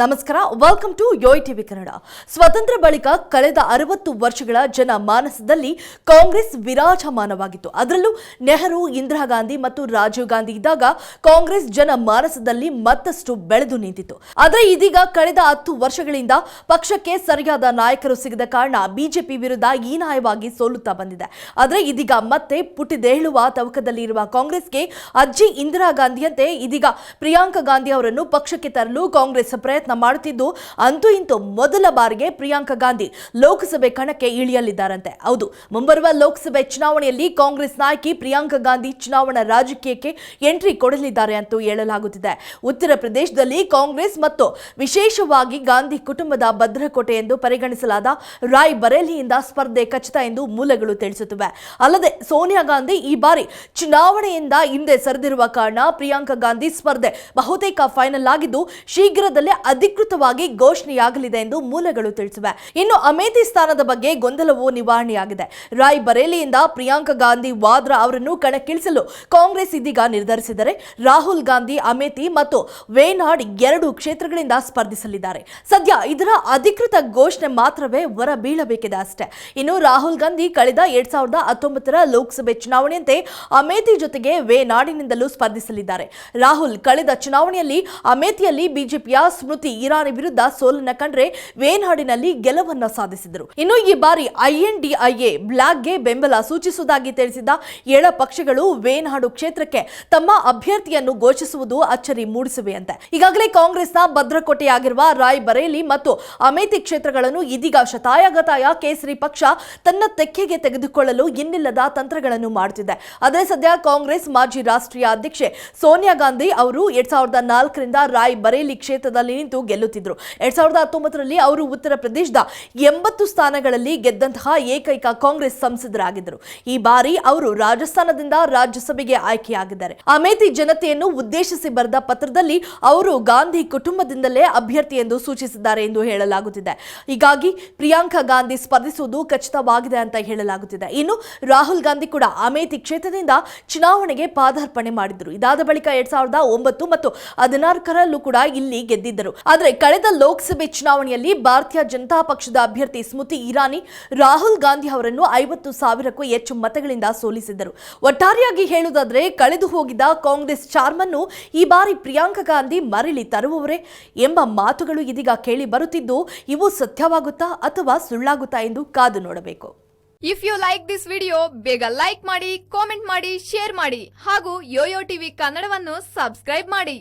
ನಮಸ್ಕಾರ welcome to Yoyo TV Kannada ಸ್ವತಂತ್ರ ಬಳಿಕ ಕಳೆದ ಅರವತ್ತು ವರ್ಷಗಳ ಜನ ಮಾನಸದಲ್ಲಿ ಕಾಂಗ್ರೆಸ್ ವಿರಾಜಮಾನವಾಗಿತ್ತು. ಅದರಲ್ಲೂ ನೆಹರು, ಇಂದಿರಾ ಗಾಂಧಿ ಮತ್ತು ರಾಜೀವ್ ಗಾಂಧಿ ಇದ್ದಾಗ ಕಾಂಗ್ರೆಸ್ ಜನ ಮಾನಸದಲ್ಲಿ ಮತ್ತಷ್ಟು ಬೆಳೆದು ನಿಂತಿತ್ತು. ಆದರೆ ಇದೀಗ ಕಳೆದ ಹತ್ತು ವರ್ಷಗಳಿಂದ ಪಕ್ಷಕ್ಕೆ ಸರಿಯಾದ ನಾಯಕರು ಸಿಗದ ಕಾರಣ ಬಿಜೆಪಿ ವಿರುದ್ಧ ಹೀನಾಯವಾಗಿ ಸೋಲುತ್ತಾ ಬಂದಿದೆ. ಆದರೆ ಇದೀಗ ಮತ್ತೆ ಪುಟಿದೇಳುವ ತವಕದಲ್ಲಿ ಇರುವ ಕಾಂಗ್ರೆಸ್ಗೆ ಅಜ್ಜಿ ಇಂದಿರಾ ಗಾಂಧಿಯಂತೆ ಇದೀಗ ಪ್ರಿಯಾಂಕಾ ಗಾಂಧಿ ಅವರನ್ನು ಪಕ್ಷಕ್ಕೆ ತರಲು ಕಾಂಗ್ರೆಸ್ ಪ್ರಯತ್ನ ಮಾಡುತ್ತಿದ್ದು, ಅಂತೂ ಇಂತೂ ಮೊದಲ ಬಾರಿಗೆ ಪ್ರಿಯಾಂಕಾ ಗಾಂಧಿ ಲೋಕಸಭೆ ಕಣಕ್ಕೆ ಇಳಿಯಲಿದ್ದಾರಂತೆ. ಹೌದು, ಮುಂಬರುವ ಲೋಕಸಭೆ ಚುನಾವಣೆಯಲ್ಲಿ ಕಾಂಗ್ರೆಸ್ ನಾಯಕಿ ಪ್ರಿಯಾಂಕಾ ಗಾಂಧಿ ಚುನಾವಣಾ ರಾಜಕೀಯಕ್ಕೆ ಎಂಟ್ರಿ ಕೊಡಲಿದ್ದಾರೆ ಅಂತ ಹೇಳಲಾಗುತ್ತಿದೆ. ಉತ್ತರ ಪ್ರದೇಶದಲ್ಲಿ ಕಾಂಗ್ರೆಸ್ ಮತ್ತು ವಿಶೇಷವಾಗಿ ಗಾಂಧಿ ಕುಟುಂಬದ ಭದ್ರಕೋಟೆ ಎಂದು ಪರಿಗಣಿಸಲಾದ ರಾಯ್ ಬರೇಲಿಯಿಂದ ಸ್ಪರ್ಧೆ ಖಚಿತ ಎಂದು ಮೂಲಗಳು ತಿಳಿಸುತ್ತಿವೆ. ಅಲ್ಲದೆ ಸೋನಿಯಾ ಗಾಂಧಿ ಈ ಬಾರಿ ಚುನಾವಣೆಯಿಂದ ಹಿಂದೆ ಸರಿದಿರುವ ಕಾರಣ ಪ್ರಿಯಾಂಕಾ ಗಾಂಧಿ ಸ್ಪರ್ಧೆ ಬಹುತೇಕ ಫೈನಲ್ ಆಗಿದ್ದು, ಶೀಘ್ರದಲ್ಲೇ ಅಧಿಕೃತವಾಗಿ ಘೋಷಣೆಯಾಗಲಿದೆ ಎಂದು ಮೂಲಗಳು ತಿಳಿಸಿವೆ. ಇನ್ನು ಅಮೇಥಿ ಸ್ಥಾನದ ಬಗ್ಗೆ ಗೊಂದಲವು ನಿವಾರಣೆಯಾಗಿದೆ. ರಾಯ್ ಬರೇಲಿಯಿಂದ ಪ್ರಿಯಾಂಕಾ ಗಾಂಧಿ ವಾದ್ರಾ ಅವರನ್ನು ಕಣಕ್ಕಿಳಿಸಲು ಕಾಂಗ್ರೆಸ್ ಇದೀಗ ನಿರ್ಧರಿಸಿದರೆ ರಾಹುಲ್ ಗಾಂಧಿ ಅಮೇಥಿ ಮತ್ತು ವೇನಾಡ್ ಎರಡು ಕ್ಷೇತ್ರಗಳಿಂದ ಸ್ಪರ್ಧಿಸಲಿದ್ದಾರೆ. ಸದ್ಯ ಇದರ ಅಧಿಕೃತ ಘೋಷಣೆ ಮಾತ್ರವೇ ಹೊರ ಬೀಳಬೇಕಿದೆ ಅಷ್ಟೇ. ಇನ್ನು ರಾಹುಲ್ ಗಾಂಧಿ ಕಳೆದ ಎರಡ್ ಸಾವಿರದ ಹತ್ತೊಂಬತ್ತರ ಲೋಕಸಭೆ ಚುನಾವಣೆಯಂತೆ ಅಮೇಥಿ ಜೊತೆಗೆ ವೇನಾಡಿನಿಂದಲೂ ಸ್ಪರ್ಧಿಸಲಿದ್ದಾರೆ. ರಾಹುಲ್ ಕಳೆದ ಚುನಾವಣೆಯಲ್ಲಿ ಅಮೇಥಿಯಲ್ಲಿ ಬಿಜೆಪಿಯ ಸ್ಮೃತಿ ಇರಾನಿ ವಿರುದ್ಧ ಸೋಲನ್ನ ಕಂಡ್ರೆ ವೇನಾಡಿನಲ್ಲಿ ಗೆಲುವನ್ನ ಸಾಧಿಸಿದರು. ಇನ್ನು ಈ ಬಾರಿ ಐಎನ್ಡಿಐಎ ಬ್ಲಾಕ್ಗೆ ಬೆಂಬಲ ಸೂಚಿಸುವುದಾಗಿ ತಿಳಿಸಿದ ಏಳ ಪಕ್ಷಗಳು ವೇನಾಡು ಕ್ಷೇತ್ರಕ್ಕೆ ತಮ್ಮ ಅಭ್ಯರ್ಥಿಯನ್ನು ಘೋಷಿಸುವುದು ಅಚ್ಚರಿ ಮೂಡಿಸಿವೆಯಂತೆ. ಈಗಾಗಲೇ ಕಾಂಗ್ರೆಸ್ನ ಭದ್ರಕೋಟೆಯಾಗಿರುವ ರಾಯ್ ಬರೇಲಿ ಮತ್ತು ಅಮೇಥಿ ಕ್ಷೇತ್ರಗಳನ್ನು ಇದೀಗ ಶತಾಯಗತಾಯ ಕೇಸರಿ ಪಕ್ಷ ತನ್ನ ತೆಕ್ಕೆಗೆ ತೆಗೆದುಕೊಳ್ಳಲು ಇನ್ನಿಲ್ಲದ ತಂತ್ರಗಳನ್ನು ಮಾಡುತ್ತಿದೆ ಆದರೆ ಸದ್ಯ ಕಾಂಗ್ರೆಸ್ ಮಾಜಿ ರಾಷ್ಟ್ರೀಯ ಅಧ್ಯಕ್ಷೆ ಸೋನಿಯಾ ಗಾಂಧಿ ಅವರು ಎರಡ್ ಸಾವಿರದ ನಾಲ್ಕರಿಂದ ರಾಯ್ ಬರೇಲಿ ಕ್ಷೇತ್ರದಲ್ಲಿ ನಿಂತು ಗೆಲ್ಲುತ್ತಿದ್ದರು ಎರಡ್ ಸಾವಿರದ ಹತ್ತೊಂಬತ್ತರಲ್ಲಿ ಅವರು ಉತ್ತರ ಪ್ರದೇಶದ ಎಂಬತ್ತು ಸ್ಥಾನಗಳಲ್ಲಿ ಗೆದ್ದಂತಹ ಏಕೈಕ ಕಾಂಗ್ರೆಸ್ ಸಂಸದರಾಗಿದ್ದರು. ಈ ಬಾರಿ ಅವರು ರಾಜಸ್ಥಾನದಿಂದ ರಾಜ್ಯಸಭೆಗೆ ಆಯ್ಕೆಯಾಗಿದ್ದಾರೆ. ಅಮೇಥಿ ಜನತೆಯನ್ನು ಉದ್ದೇಶಿಸಿ ಬರೆದ ಪತ್ರದಲ್ಲಿ ಅವರು ಗಾಂಧಿ ಕುಟುಂಬದಿಂದಲೇ ಅಭ್ಯರ್ಥಿ ಎಂದು ಸೂಚಿಸಿದ್ದಾರೆ ಎಂದು ಹೇಳಲಾಗುತ್ತಿದೆ. ಹೀಗಾಗಿ ಪ್ರಿಯಾಂಕಾ ಗಾಂಧಿ ಸ್ಪರ್ಧಿಸುವುದು ಖಚಿತವಾಗಿದೆ ಅಂತ ಹೇಳಲಾಗುತ್ತಿದೆ. ಇನ್ನು ರಾಹುಲ್ ಗಾಂಧಿ ಕೂಡ ಅಮೇಥಿ ಕ್ಷೇತ್ರದಿಂದ ಚುನಾವಣೆಗೆ ಪಾದಾರ್ಪಣೆ ಮಾಡಿದರು ಇದಾದ ಬಳಿಕ ಎರಡ್ ಸಾವಿರದ ಒಂಬತ್ತು ಮತ್ತು ಹದಿನಾಲ್ಕರಲ್ಲೂ ಕೂಡ ಇಲ್ಲಿ ಗೆದ್ದಿದ್ದರು. ಆದರೆ ಕಳೆದ ಲೋಕಸಭೆ ಚುನಾವಣೆಯಲ್ಲಿ ಭಾರತೀಯ ಜನತಾ ಪಕ್ಷದ ಅಭ್ಯರ್ಥಿ ಸ್ಮೃತಿ ಇರಾನಿ, ರಾಹುಲ್ ಗಾಂಧಿ ಅವರನ್ನು ಐವತ್ತು ಸಾವಿರಕ್ಕೂ ಹೆಚ್ಚು ಮತಗಳಿಂದ ಸೋಲಿಸಿದ್ದರು. ಒಟ್ಟಾರೆಯಾಗಿ ಹೇಳುವುದಾದರೆ, ಕಳೆದು ಹೋಗಿದ್ದ ಕಾಂಗ್ರೆಸ್ ಚಾರ್ಮನ್ನು ಈ ಬಾರಿ ಪ್ರಿಯಾಂಕಾ ಗಾಂಧಿ ಮರಳಿ ತರುವವರೇ ಎಂಬ ಮಾತುಗಳು ಇದೀಗ ಕೇಳಿ ಬರುತ್ತಿದ್ದು, ಇವು ಸತ್ಯವಾಗುತ್ತಾ ಅಥವಾ ಸುಳ್ಳಾಗುತ್ತಾ ಎಂದು ಕಾದು ನೋಡಬೇಕು. If you like this video ಬೇಗ ಲೈಕ್ ಮಾಡಿ ಕಾಮೆಂಟ್ ಮಾಡಿ ಶೇರ್ ಮಾಡಿ ಹಾಗೂ ಯೋಯೋ ಟಿವಿ ಕನ್ನಡವನ್ನು ಸಬ್ಸ್ಕ್ರೈಬ್ ಮಾಡಿ.